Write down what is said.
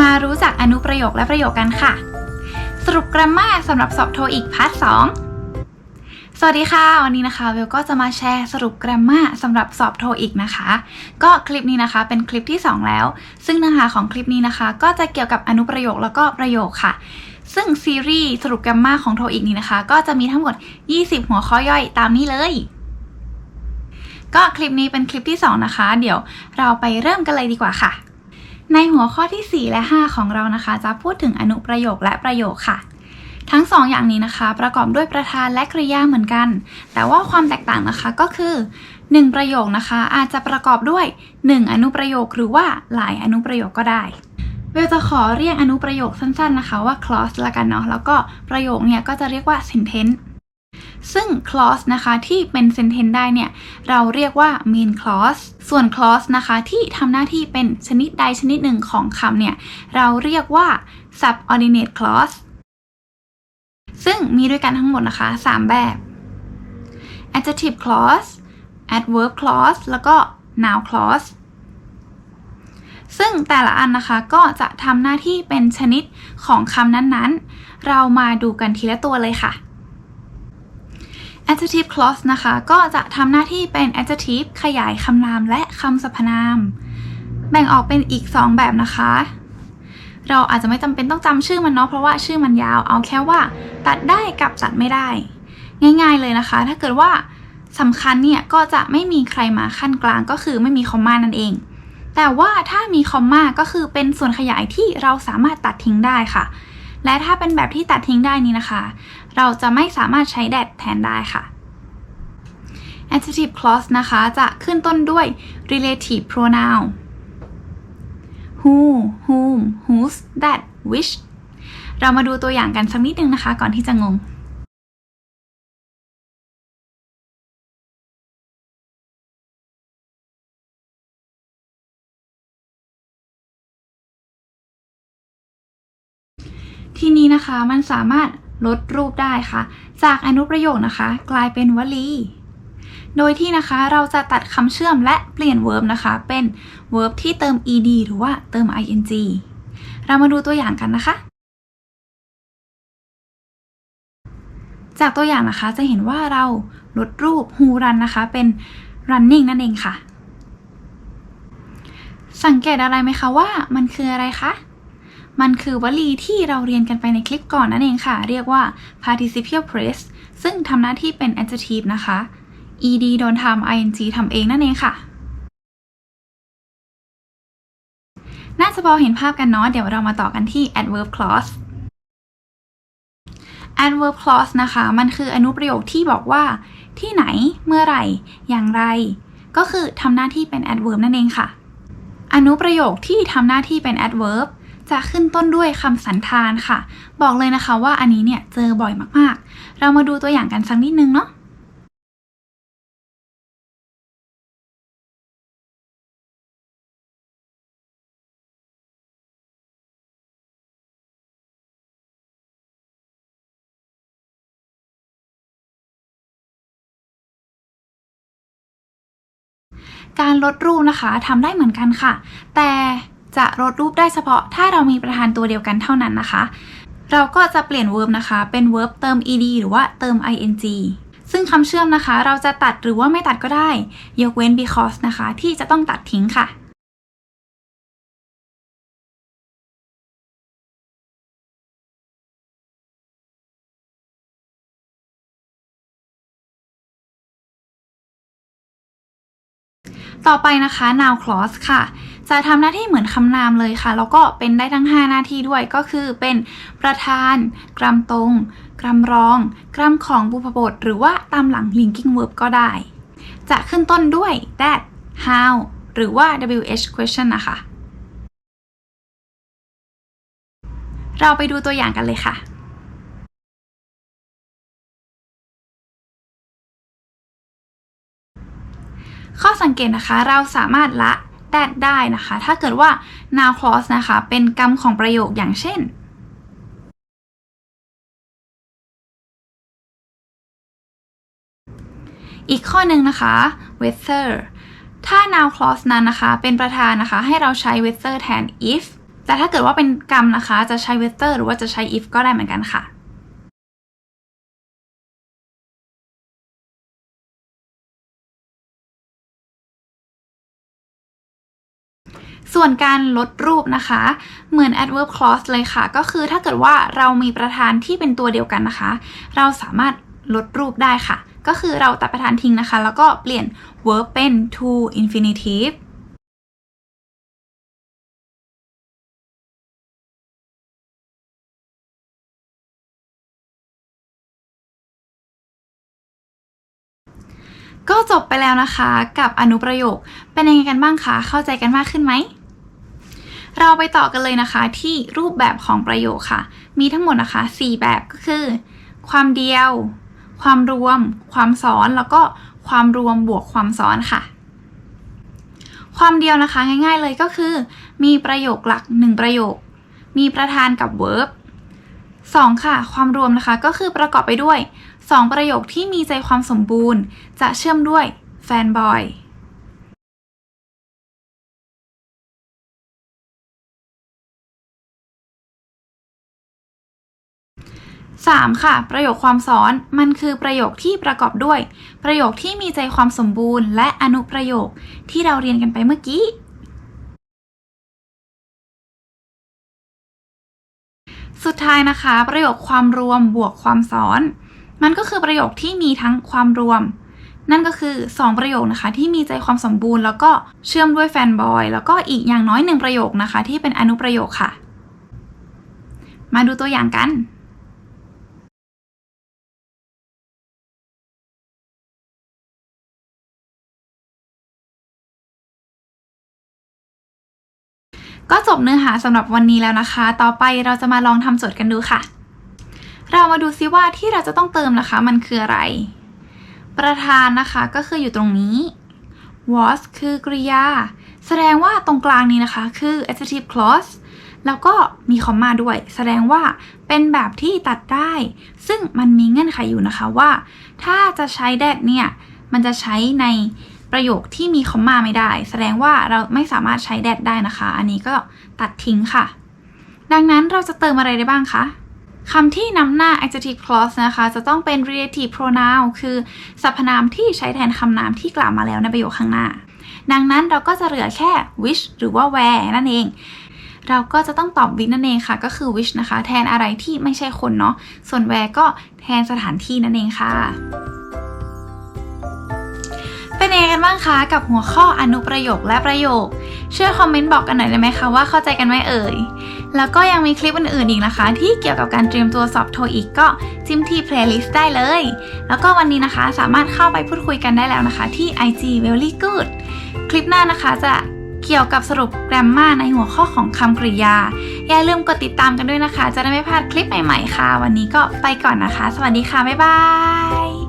มารู้จักอนุประโยคและประโยคกันค่ะ สรุปกราฟมาสำหรับสอบโทอีกพาร์ทสองสวัสดีค่ะ วันนี้นะคะเวลก็จะมาแชร์สรุปกราฟมาสำหรับสอบโทอีกนะคะ ก็คลิปนี้นะคะเป็นคลิปที่ 2 แล้ว ซึ่งเนื้อหาของคลิปนี้นะคะ ก็จะเกี่ยวกับอนุประโยคแล้วก็ประโยคค่ะ ซึ่งซีรีส์สรุปกราฟมาของโทอีกนี้นะคะ ก็จะมีทั้งหมด 20 หัวข้อย่อยตามนี้เลย ก็คลิปนี้เป็นคลิปที่ 2 นะคะ เดี๋ยวเราไปเริ่มกันเลยดีกว่าค่ะ ในหัวข้อที่ 4 และ 5 ของเรานะคะ จะพูดถึงอนุประโยคและประโยคค่ะ ทั้ง 2ออย่างนี้นะคะ ประกอบด้วยประธานและกริยาเหมือนกัน แต่ว่าความแตกต่างนะคะก็คือ 1 ประโยคนะคะ อาจจะประกอบด้วย 1 อนุประโยคหรือว่าหลายอนุประโยคก็ได้เวลจะขอเรียกอนุประโยคสั้นๆนะคะว่า clause ละกันเนาะแล้วก็ประโยคเนี่ยก็จะเรียกว่า sentence ซึ่ง clause นะคะที่เป็น sentence ได้เนี่ย เราเรียกว่า main clause ส่วน clause นะคะที่ทำหน้าที่เป็นชนิดใดชนิดหนึ่งของคำเนี่ย เราเรียกว่า subordinate clause ซึ่งมีด้วยกันทั้งหมดนะคะ 3 แบบ adjective clause adverb clause แล้วก็ noun clause ซึ่งแต่ละอันนะคะก็จะทำหน้าที่เป็นชนิดของคำนั้นๆ เรามาดูกันทีละตัวเลยค่ะ adjective clause นะคะ ก็จะทำหน้าที่เป็น adjective ขยายคำนามและคำสรรพนาม แบ่งออกเป็นอีก 2 แบบนะคะ เราอาจจะไม่จำเป็นต้องจำชื่อมันเนาะเพราะว่าชื่อมันยาวเอาแค่ว่า ตัดได้กับตัดไม่ได้ ง่าย ๆเลยนะคะ ถ้าเกิดว่าสำคัญเนี่ยก็จะไม่มีใครมาขั้นกลางก็คือไม่มีคอมมานั่นเอง แต่ว่าถ้ามีคอมมาก็คือเป็นส่วนขยายที่เราสามารถตัดทิ้งได้ค่ะ และถ้าเป็นแบบที่ตัดทิ้งได้นี้นะคะ เราจะไม่สามารถใช้ that แทนได้ค่ะ adjective clause นะคะ จะขึ้นต้นด้วย relative pronoun who whom whose that which เรามาดูตัวอย่างกันสักนิดนึงนะคะ ก่อนที่จะงง ทีนี้นะคะมันสามารถลดรูปได้ค่ะ จากอนุประโยคนะคะ กลายเป็นวลี โดยที่นะคะเราจะตัดคำเชื่อมและเปลี่ยน verb นะคะ เป็น verb ที่เติม ed หรือว่าเติม ing เรามาดูตัวอย่างกันนะคะ จากตัวอย่างนะคะจะเห็นว่าเราลดรูป who run นะคะ เป็น running นั่นเองค่ะ สังเกตอะไรไหมคะว่ามันคืออะไรคะ มันคือวลีที่เราเรียนกันไปในคลิปก่อนนั่นเองค่ะ เรียกว่า participial phrase ซึ่งทำหน้าที่เป็น adjective นะคะ ed โดนทำ ing ทำเองนั่นเองค่ะ น่าจะพอเห็นภาพกันเนาะ เดี๋ยวเรามาต่อกันที่ adverb clause adverb clause นะคะ มันคืออนุประโยคที่บอกว่า ที่ไหน เมื่อไหร่ อย่างไร ก็คือทำหน้าที่เป็น adverb นั่นเองค่ะ อนุประโยคที่ทำหน้าที่เป็น adverb จะขึ้นต้นด้วยคำสันธานค่ะ บอกเลยนะคะว่าอันนี้เนี่ยเจอบ่อยมากๆ เรามาดูตัวอย่างกันสักนิดนึงเนาะการลดรูปนะคะทำได้เหมือนกันค่ะ แต่ จะลดรูปได้เฉพาะถ้าเรามีประธานตัวเดียวกันเท่านั้นนะคะ เราก็จะเปลี่ยน verb นะคะ เป็น verb เติม ed หรือว่าเติม ing ซึ่งคำเชื่อมนะคะ เราจะตัดหรือว่าไม่ตัดก็ได้ ยกเว้น because นะคะ ที่จะต้องตัดทิ้งค่ะ ต่อไปนะคะ noun clause ค่ะ จะทำหน้าที่เหมือนคำนามเลยค่ะ แล้วก็เป็นได้ทั้ง 5 หน้าที่ด้วยก็คือเป็นประธาน กรัมตรง กรัมรอง กรัมของบุพบท หรือว่าตามหลัง linking verb ก็ได้ จะขึ้นต้นด้วย that how หรือว่า wh question นะคะ เราไปดูตัวอย่างกันเลยค่ะ ข้อสังเกตนะคะเราสามารถละ that ได้นะคะ ถ้าเกิดว่า noun clause นะคะ เป็นกรรมของประโยคอย่างเช่น อีกข้อหนึ่งนะคะ whether ถ้า noun clause นั้นนะคะ เป็นประธานนะคะ ให้เราใช้ whether แทน if แต่ถ้าเกิดว่าเป็นกรรมนะคะ จะใช้ whether หรือว่าจะใช้ if ก็ได้เหมือนกันค่ะ ส่วนการลดรูปนะคะ เหมือน adverb clause เลยค่ะ ก็คือถ้าเกิดว่าเรามีประธานที่เป็นตัวเดียวกันนะคะ เราสามารถลดรูปได้ค่ะ ก็คือเราตัดประธานทิ้งนะคะ แล้วก็เปลี่ยน verb เป็น to infinitive ก็จบไปแล้วนะคะ กับอนุประโยค เป็นยังไงกันบ้างคะ เข้าใจกันมากขึ้นไหม เราไปต่อกันเลยนะคะที่รูปแบบของประโยคค่ะ มีทั้งหมดนะคะ 4 แบบก็คือ ความเดียว ความรวม ความซ้อนแล้วก็ความรวมบวกความซ้อนค่ะ ความเดียวนะคะง่าย ๆเลยก็คือ มีประโยคหลัก 1 ประโยค มีประธานกับ verb 2ค่ะ ความรวมนะคะก็คือประกอบไปด้วย 2 ประโยคที่มีใจความสมบูรณ์ จะเชื่อมด้วยแฟนบอย 3. ค่ะ ประโยคความซ้อน มันคือประโยคที่ประกอบด้วย ประโยคที่มีใจความสมบูรณ์ และอนุประโยคที่เราเรียนกันไปเมื่อกี้ สุดท้ายนะคะ ประโยคความรวมบวกความซ้อน มันก็คือประโยคที่มีทั้งความรวม นั่นก็คือ 2 ประโยคนะคะ ที่มีใจความสมบูรณ์ แล้วก็เชื่อมด้วยแฟนบอย แล้วก็อีกอย่างน้อยหนึ่งประโยคนะคะ ที่เป็นอนุประโยคค่ะ มาดูตัวอย่างกัน ก็จบเนื้อหาสำหรับวันนี้แล้วนะคะ ต่อไปเราจะมาลองทำโจทย์กันดูค่ะ เรามาดูซิว่าที่เราจะต้องเติมนะคะมันคืออะไร ประธานนะคะก็คืออยู่ตรงนี้ was คือกริยา แสดงว่าตรงกลางนี้นะคะ คือ adjective clause แล้วก็มีคอมมาด้วย แสดงว่าเป็นแบบที่ตัดได้ ซึ่งมันมีเงื่อนไขอยู่นะคะว่า ถ้าจะใช้ that เนี่ย มันจะใช้ใน ประโยคที่มีคอมมาไม่ได้ แสดงว่าเราไม่สามารถใช้ that ได้นะคะ อันนี้ก็ตัดทิ้งค่ะ ดังนั้นเราจะเติมอะไรได้บ้างคะคำที่นำหน้า adjective clause นะคะ จะต้องเป็น relative pronoun คือสรรพนามที่ใช้แทนคำนามที่กล่าวมาแล้วในประโยคข้างหน้า ดังนั้นเราก็จะเหลือแค่ which หรือว่า where นั่นเอง เราก็จะต้องตอบ which นั่นเองค่ะ ก็คือ which นะคะ แทนอะไรที่ไม่ใช่คนเนาะ ส่วน where ก็แทนสถานที่นั่นเองค่ะ เป็นยังไงกันบ้างคะกับหัวข้ออนุประโยคและประโยค ช่วยคอมเมนต์บอกกันหน่อยได้ไหมคะว่าเข้าใจกันไหมเอ่ย แล้วก็ยังมีคลิปอื่นๆอีกนะคะ ที่เกี่ยวกับการเตรียมตัวสอบโทอีกก็จิ้มที่ playlist ได้เลย แล้วก็วันนี้นะคะสามารถเข้าไปพูดคุยกันได้แล้วนะคะ ที่ IG very good คลิปหน้านะคะจะเกี่ยวกับสรุปแกรมมาในหัวข้อของคำกริยา อย่าลืมกดติดตามกันด้วยนะคะ จะได้ไม่พลาดคลิปใหม่ๆค่ะ วันนี้ก็ไปก่อนนะคะ สวัสดีค่ะบ๊ายบาย